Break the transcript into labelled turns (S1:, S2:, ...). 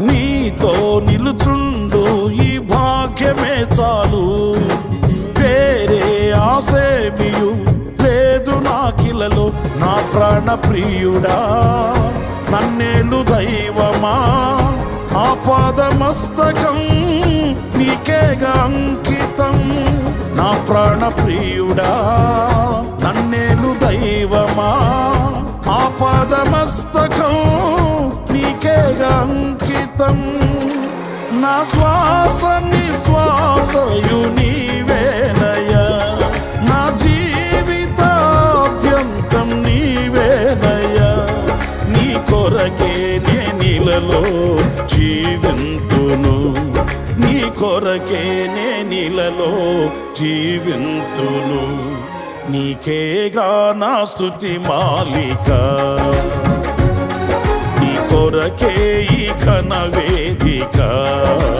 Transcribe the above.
S1: నీతో నిలుచుండు ఈ భాగ్యమే చాలు. వేరే ఆసేమియు లేదు నాకిలలో. నా ప్రాణ ప్రియుడా నన్నేలు దైవమా? ఆపాదమస్తకం నీకేగా అంకితం. నా ప్రాణ ప్రియుడా నన్నేలు దైవమా? శ్వాస నిశ్వాసయు నీవేనయ్యా నా జీవితాద్యంతం నీవేనయ్యా. నీ కొరకే నే నీలలో జీవింతును. నీ కొరకే నే నీలలో జీవింతును. నీకేగా నా స్థుతి మాలిక. నీ కొరకే ఈ ఘన వేదిక నీ ప్రేమ నా